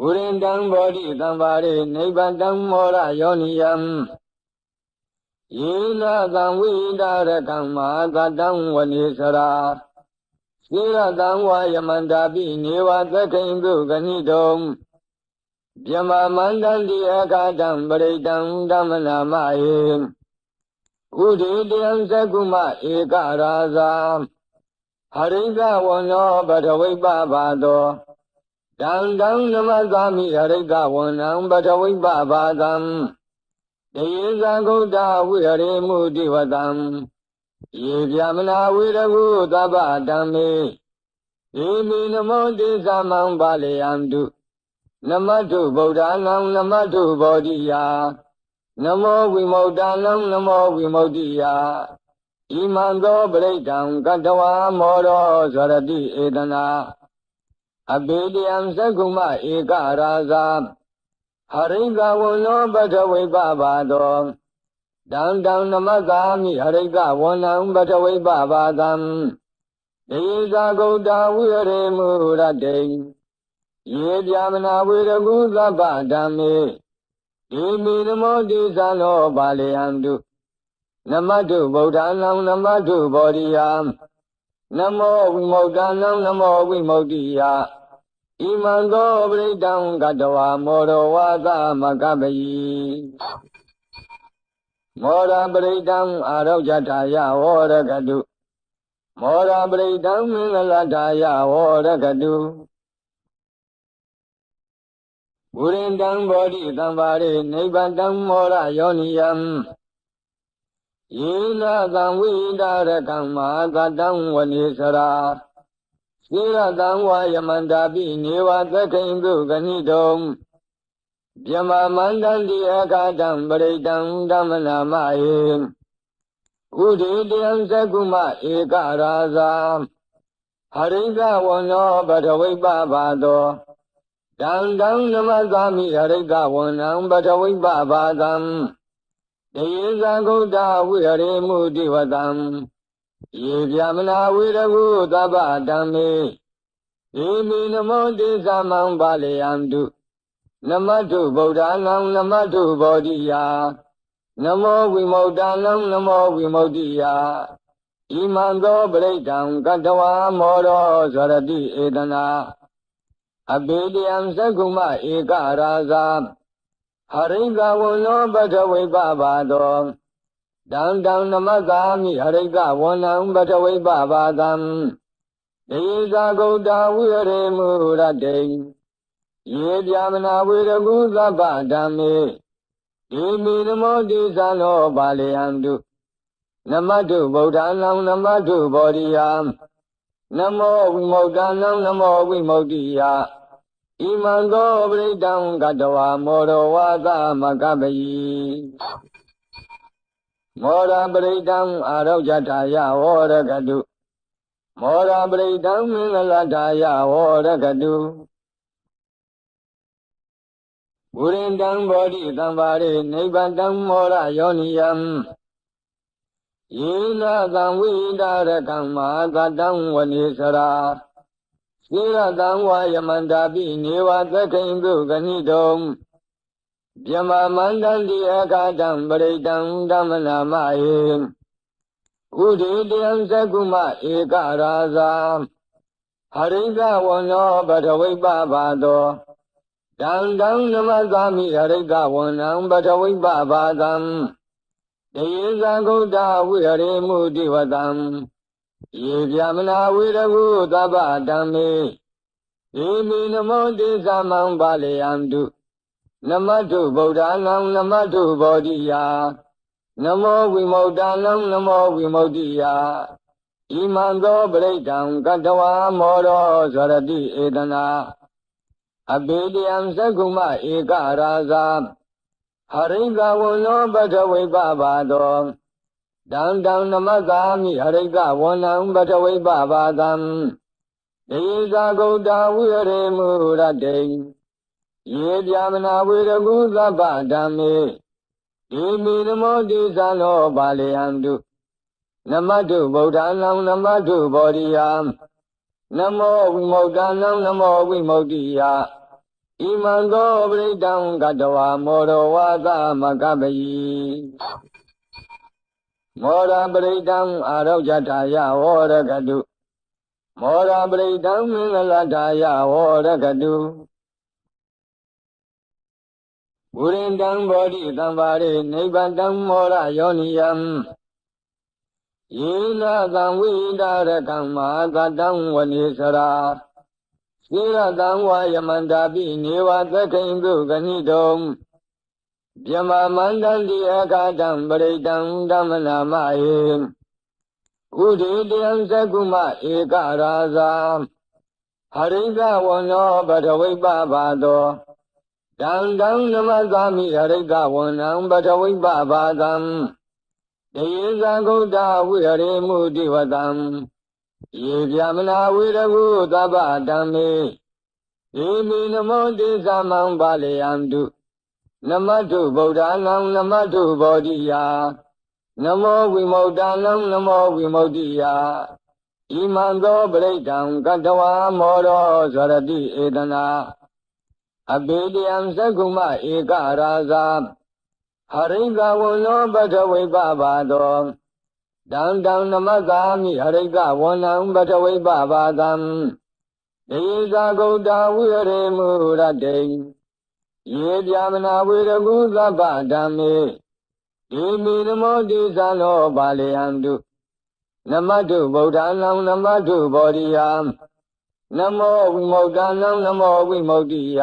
ဝုရင်တံဘောဓိသံပါရိနိဗ္ဗာန်တံမောရယောနိယံယေနသံဝိဒါရကံမဟာသတံဝနေစရာသေရတံဝါယမန္တာပိနေဝသက္ခိန်တုဂဏိတုံဗျမမန္တံတိအခါတံပရိတံဓမ္မနာမယေဥဒိတယံသကုမဧကရာဇာဟရိကဝနောပထဝိပဘာသော တံတံနမသာမိဟရိကဝနံပထဝိပဘာသံတေယဇဂုတ္တဝိဟရိမုတိဝတံယေဗျမနာဝိရကုသဗ္ဗတံမေဧမိနမောတိသမံပါလေယံတုနမတုဗုဒ္ဓနာနမတုဘောဓိယာနမောဝိမု ക്ത နံနမောဝိမု ക്തി ယာဣမံသောပရိဒံကတဝါမောရောဇရတိဧတနာ အဘေတယံသကုမဧကရာဇာဟရိကဝနောပထဝိပဘာသောတံတံနမသာမိဟရိကဝနံပထဝိပဘာသံဒေဇာဂௌတဝိရေမူရတေယေပြမနာဝေရကုသဗ္ဗဓမ္မေဣမိနမောတိသံသောပါလေယံတုနမတုဗုဒ္ဓနာနမတုဘောဓိယံ နမောဝိမု ക്ത နံနမောဝိမု ക്തി ယဣမံသောပရိဒံကတဝါမောရဝါသမကပယိမောရပရိဒံအာရောဇထာယဝရကတုမောရပရိဒံမင်္ဂလထာယဝရကတုဝုရင်တံဘောဓိသံပါရိနိဗ္ဗာန်တံမောရယောနိယံ ယေနသံဝိဒါရကံမဟာသတံဝနေစရာသေရတံဝါယမန္တာပိနေဝသက္ခိန်တုဂဏိတုံဗျမမန္တံတိအခါတံပရိတံဓမ္မနာမယေဥဒိတယံသကုမဧကရာဇာဟရိကဝနောပထဝိပဘာသောတံတံနမသာမိဟရိကဝနံပထဝိပဘာသံ တေယဇဂုတ္တဝိဟရိမုတိဝတံယေဗျမနာဝိရကုသဗ္ဗတံမေဧမိနမောတိသမံပါလေယံတုနမတုဗုဒ္ဓနာနမတုဘောဓိယာနမောဝိမု ക്ത နံနမောဝိမု ക്തി ယာဣမံသောပရိဒံကတဝါမောရောဇရတိဧတနာအဘေတယံသကုမဧကရာဇာ ဟရိကဝနောပထဝိပဘာသောတံတံနမသာမိဟရိကဝနံပထဝိပဘာသံဒေဇာဂௌတဝိရေမူရတေယေပြမနာဝေရကုသဗ္ဗဓမ္မေဣမိနမောတိသံသောပါလေယံတုနမတုဗုဒ္ဓနာနမတုဘောဓိယံနမောဝိမု ക്ത နံနမောဝိမု ക്തി ယ ဣမံသောပရိဒံကတဝါမောရဝါသမကပယိမောရပရိဒံအာရောဇထာယဝရကတုမောရပရိဒံမင်္ဂလထာယဝရကတုဝုရင်တံဘောဓိသံပါရိနိဗ္ဗာန်တံမောရယောနိယံယေနသံဝိဒါရကံမဟာတံဝနေစရာ သေရတံဝါယမန္တာပိနေဝသက္ခိန်တုဂဏိတုံဗျမမန္တံတိအခါတံပရိတံဓမ္မနာမယေဥဒိတယံသကုမဧကရာဇာဟရိကဝနောပထဝိပဘာသောတံတံနမသာမိဟရိကဝနံပထဝိပဘာသံတေယဇဂုတ္တဝိဟရိမုတိဝတံ ယေဗျမနာဝိရကုသဗ္ဗတံမေဧမိနမောတိသမံပါလေယံတုနမတုဗုဒ္ဓနာနမတုဘောဓိယာနမောဝိမု ക്ത နံနမောဝိမု ക്തി ယာဣမံသောပရိဒံကတဝါမောရောဇရတိဧတနာအဘေတယံသကုမဧကရာဇာဟရိကဝနောပထဝိပဘာသော တံတံနမသာမိဟရိကဝနံပထဝိပဘာသံဒေဇာဂௌတဝိရေမူရတေယေပြမနာဝေရကုသဗ္ဗဓမ္မေဣမိနမောတိသံသောပါလေယံတုနမတုဗုဒ္ဓနာနမတုဘောဓိယံနမောဝိမု ക്ത နံနမောဝိမု ക്തി ယဣ ဣမံသောပရိတံကတဝါမောရဝါသမကပယိ မောရပရိတံအာရောဇထာယဝရကတုမောရပရိတံမင်္ဂလထာယဝရကတုဝုရင်တံဘောဓိတံပါရိနိဗ္ဗတံမောရယောနိယံယေနသံဝိဒါရကံမဟာတံဝနေစရာသေရတံဝါယမန္တာပိနေဝသက္ခိံတုဂဏိတုံ ဗျမမန္တံတိအခါတံပရိတံဓမ္မနာမယေဥဒိတယံသကုမဧကရာဇာဟရိကဝနောပထဝိပဘာသောတံတံနမသာမိဟရိကဝနံပထဝိပဘာသံတေယဇဂုတ္တဝိဟရိမုတိဝတံယေဗျမနာဝိရကုသဗ္ဗတံမေဧမိနမောတိသမံပါလေယံတု နမတုဗုဒ္ဓနာနမတုဘောဓိယာနမောဝိမု ക്ത နံနမောဝိမု ക്തി ယာဣမံသောပရိဒံကတဝါမောရောဇရတိဧတနာအဘေတယံသကုမဧကရာဇာဟရိကဝနောပထဝိပဘာသောတံတံနမသာမိဟရိကဝနံပထဝိပဘာသံဒေဇာဂௌတဝိရေမူရတေ ယေပြမနာဝေရကုသဗ္ဗဓမ္မေဒီမိနမောတိသံသောပါလေယံတုနမတုဗုဒ္ဓနာနမတုဘောဓိယံနမောဝိမု ക്ത နံနမောဝိမု ക്തി ယ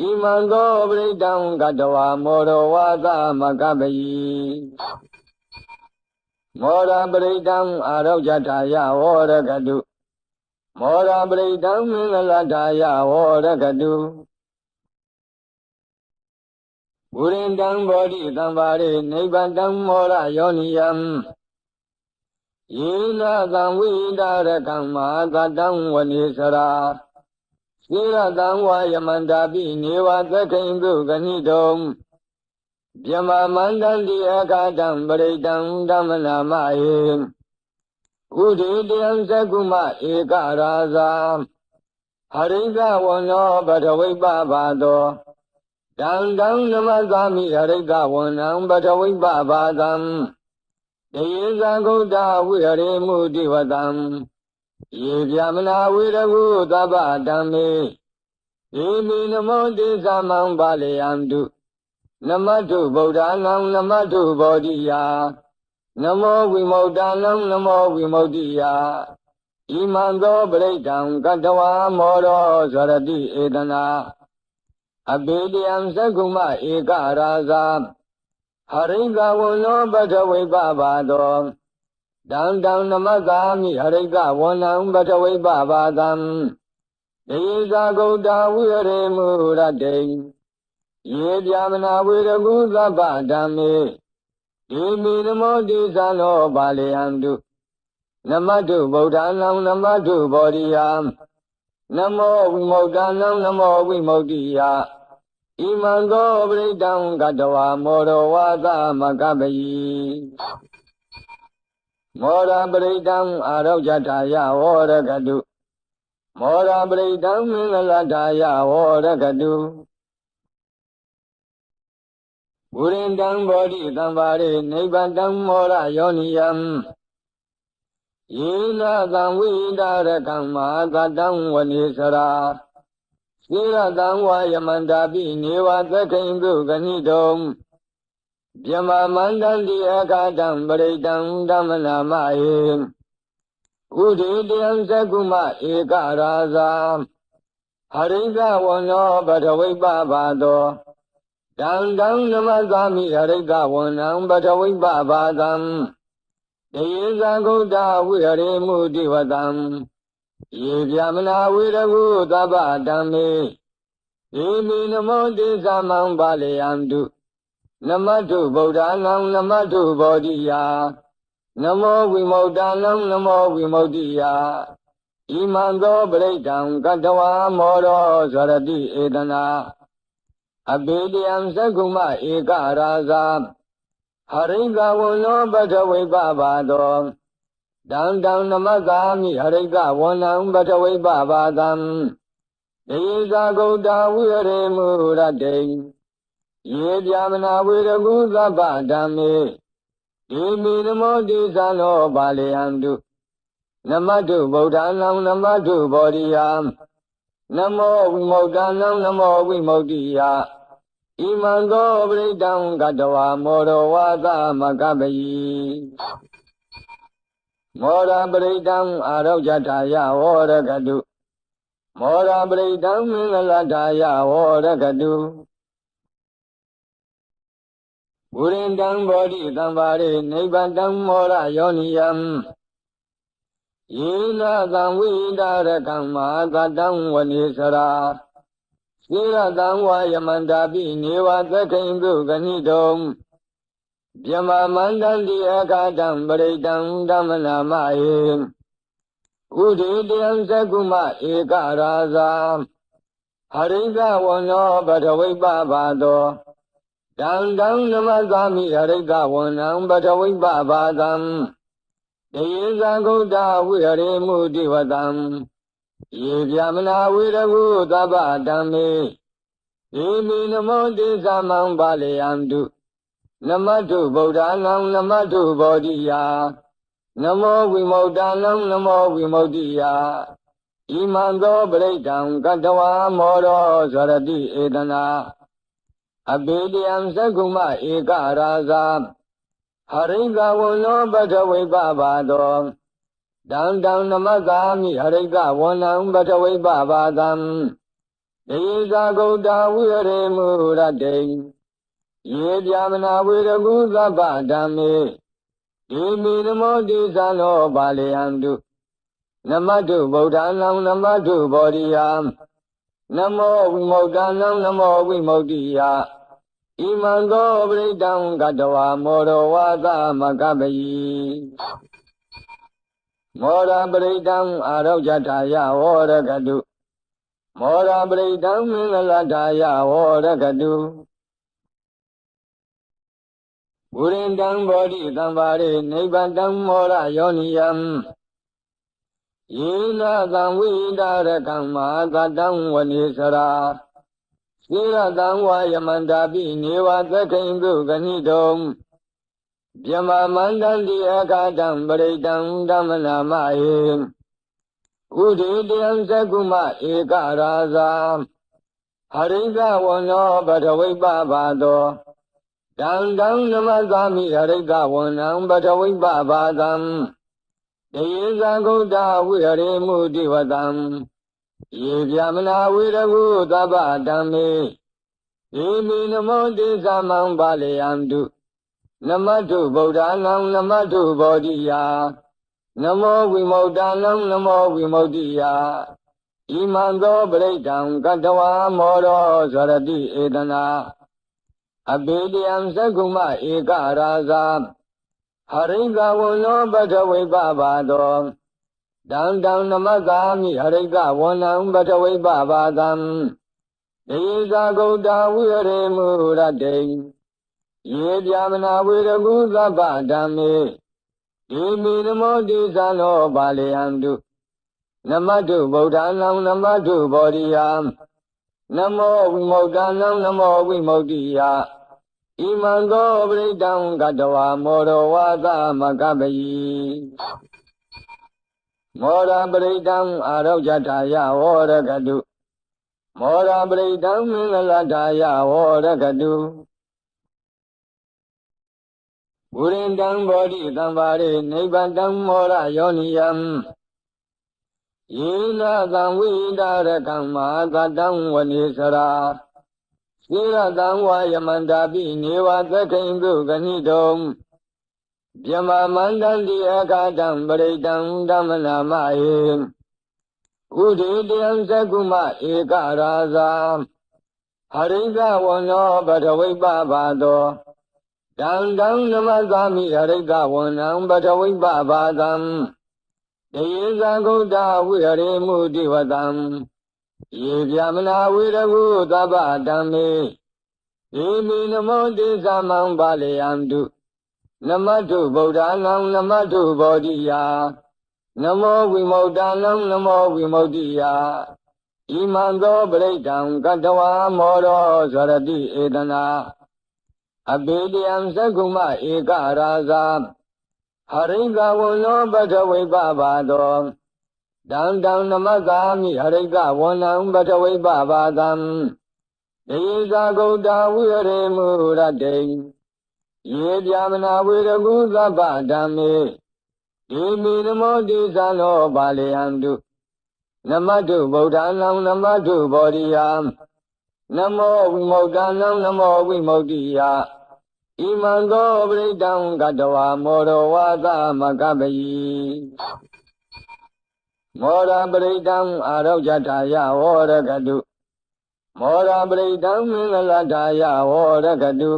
ဣမံသောပရိတံကတဝါမောရဝါသမကပယိမောရပရိတံအာရောဇထာယဝရကတုမောရပရိတံမင်္ဂလထာယဝရကတု ဝုရင်တံဘောဓိတံပါရိနိဗ္ဗတံမောရယောနိယံယေနသံဝိဒါရကံမဟာတံဝနေစရာသေရတံဝါယမန္တာပိနေဝသက္ခိံတုဂဏိတုံဗျမမန္တံတိအခါတံပရိတံဓမ္မနာမယေဥဒိတယံသကုမဧကရာဇာဟရိကဝနောပထဝိပဘာသော တံတံနမသာမိဟရိကဝနံပထဝိပဘာသံတေယဇဂုတ္တဝိဟရိမုတိဝတံယေဗျမနာဝိရကုသဗ္ဗတံမေဧမိနမောတိသမံပါလေယံတုနမတုဗုဒ္ဓနာနမတုဘောဓိယာနမောဝိမု ക്ത နံနမောဝိမု ക്തി ယာဣမံသောပရိဒံကတဝါမောရောဇရတိဧတနာ အဘေတယံသကုမဧကရာဇာဟရိကဝနောပထဝိပဘာသောတံတံနမသာမိဟရိကဝနံပထဝိပဘာသံဒေဇာဂௌတဝိရေမူရတေယေပြမနာဝေရကုသဗ္ဗဓမ္မေဒီမိနမောတိသံသောပါလေယံတုနမတုဗုဒ္ဓနာနမတုဘောဓိယံ နမောဝိမု ക്ത နံနမောဝိမု ക്തി ယဣမံသောပရိတံကတဝါမောရဝါသမကပယိမောရပရိတံအာရောဇထာယဝရကတုမောရပရိတံမင်္ဂလထာယဝရကတုဝုရင်တံဘောဓိတံပါရိနိဗ္ဗတံမောရယောနိယံ ယေနသံဝိဒါရကံမဟာတံဝနေစရာသေရတံဝါယမန္တာပိနေဝသက္ခိံတုဂဏိတုံဗျမမန္တံတိအခါတံပရိတံဓမ္မနာမယေဥဒိတယံသကုမဧကရာဇာဟရိကဝနောပထဝိပဘာသောတံတံနမသာမိဟရိကဝနံပထဝိပဘာသံ တေယဇဂုတဝိဟရိမုတိဝတံယေဗျမနာဝိရကုသဗ္ဗတံမေဧမိနမောတိသမံပါလေယံတုနမတုဗုဒ္ဓနာနမတုဘောဓိယာနမောဝိမု ക്ത နံနမောဝိမု ക്തി ယာဣမံသောပရိဒံကတဝါမောရောဇရတိဧတနာအဘေတယံသကုမဧကရာဇာ ဟရိကဝနောပထဝိပဘာသောတံတံနမသာမိဟရိကဝနံပထဝိပဘာသံ တေဇာဂௌတဝိရေမူရတေယေပြမနာဝေရကုသဗ္ဗဓမ္မေဒီမိနမောတိသံသောပါလေယံတုနမတုဗုဒ္ဓနံနမတုဘောဓိယံနမောဝိမု ക്ത နံနမောဝိမု ക്തി ယ ဣမံသောပရိဒံကတဝါမောရဝါသမကပယိမောရပရိဒံအာရောဇတာယဝရကတုမောရပရိဒံမင်္ဂလတာယဝရကတုဝုရင်တံဘောဓိတံပါရိနိဗ္ဗတံမောရယောနိယံယေနသံဝိဒါရကံမဟာတံဝနေစရာ သေရတံဝါယမန္တာပိနေဝသက္ခိံတုဂဏိတုံဗျမမန္တံတိအခါတံပရိတံဓမ္မနာမယေဥဒိတယံသကုမဧကရာဇာဟရိကဝနောပထဝိပဘာသောတံတံနမသာမိဟရိကဝနံပထဝိပဘာသံတေဇာဂௌတဝိဟရေမုတိဝတံ ယေဗျမနာဝိရကုသဗ္ဗတံမေဧမိနမောတိသမံပါလေယံတုနမတုဗုဒ္ဓနာနမတုဘောဓိယာနမောဝိမု ക്ത နံနမောဝိမု ക്തി ယာဣမံသောပရိဒံကတဝါမောရောဇရတိဧတနာအဘေတယံသကုမဧကရာဇာဟရိကဝနောပထဝိပဘာသော တံတံနမသာမိဟရိကဝနံပထဝိပဘာသံဒေဇာဂௌတဝိရေမူရတေယေပြမနာဝေရကုသဗ္ဗဓမ္မေဒီမိနမောတိသံသောပါလေယံတုနမတုဗုဒ္ဓနံနမတုဘောဓိယံနမောဝိမု ക്ത နံနမောဝိမု ക്തി ယဣမံသောပရိဒံကတဝါမောရဝါသမကပယိ မောရပရိဒံအာရောဇတာယဝရကတုမောရပရိဒံမင်္ဂလတာယဝရကတုဝုရင်တံဘောဓိတံပါရိနိဗ္ဗတံမောရယောနိယံယေနသံဝိဒါရကံမဟာတံဝနေစရာသေရတံဝါယမန္တာပိနေဝသက္ခိံတုဂဏိတုံ ဗျမမန္တံတိအခါတံပရိတံဓမ္မနာမယေဥဒိတယံသကုမဧကရာဇာဟရိကဝနောပထဝိပဘာသောတံတံနမသာမိဟရိကဝနံပထဝိပဘာသံတေဇာဂௌတဝိဟရေမုတိဝတံယေဗျမနာဝိရကုသဗ္ဗဓမ္မေဧမိနမောတိသမံပါလေယံတု နမတုဗုဒ္ဓနာနမတုဘောဓိယာနမောဝိမု ക്ത နံနမောဝိမု ക്തി ယာဣမံသောပရိဒံကတဝါမောရောဇရတိဧတနာအဘေတယံသကုမဧကရာဇာဟရိကဝနောပထဝိပဘာသောတံတံနမသာမိဟရိကဝနံပထဝိပဘာသံဒေဇာဂௌတဝိရေမူရတေ ယေပြမနာဝေရကုသဗ္ဗဓမ္မေဒီမိနမောတိသံသောပါလေယံတုနမတုဗုဒ္ဓနံနမတုဘောဓိယံနမောဝိမု ക്ത နံနမောဝိမု ക്തി ယဣမံသောပရိဒံကတဝါမောရဝါသမကပယိမောရပရိဒံအာရောဇတာယဝရကတုမောရပရိဒံမင်္ဂလတာယဝရကတု ဝုရင်တံဘောဓိတံပါရိနိဗ္ဗတံမောရယောနိယံယေနသံဝိဒါရကံမဟာတံဝနေစရာသေရတံဝါယမန္တာပိနေဝသက္ခိံတုဂဏိတုံဗျမမန္တံတိအခါတံပရိတံဓမ္မနာမယေဥဒိတယံသကုမဧကရာဇာဟရိကဝနောပထဝိပဘာသော တံတံနမသာမိဟရိကဝနံပထဝိပဘာသံတေဇာဂௌတဝိဟရေမုတိဝတံယေဗျမနာဝိရကုသဗ္ဗတံမေဧမိနမောတိသမံပါလေယံတုနမတုဗုဒ္ဓနာနမတုဘောဓိယာနမောဝိမု ക്ത နံနမောဝိမု ക്തി ယာဣ ဣမံသောပရိဒံကတဝါမောရောဇရတိဧတနာ အဘိဓယံသက္ကုမဧကရာဇာဟရိကဝံနောပထဝိပဘာသောတံတံနမကာမိဟရိကဝန္နံပထဝိပဘာသံဒေဇာဂௌတဝိရေမူရတေယေပြမနာဝေရကုသဗ္ဗဓမ္မေဒီမိနမောတိသံသောပါလေယံတုနမတုဗုဒ္ဓနံနမတုဘောဓိယံ နမောဝိမု ക്ത နံနမောဝိမု ക്തി ယဣမံသောပရိဒံကတဝါမောရဝါသမကပယိမောရပရိဒံအာရောဇတာယဝရကတုမောရပရိဒံမင်္ဂလတာယဝရကတု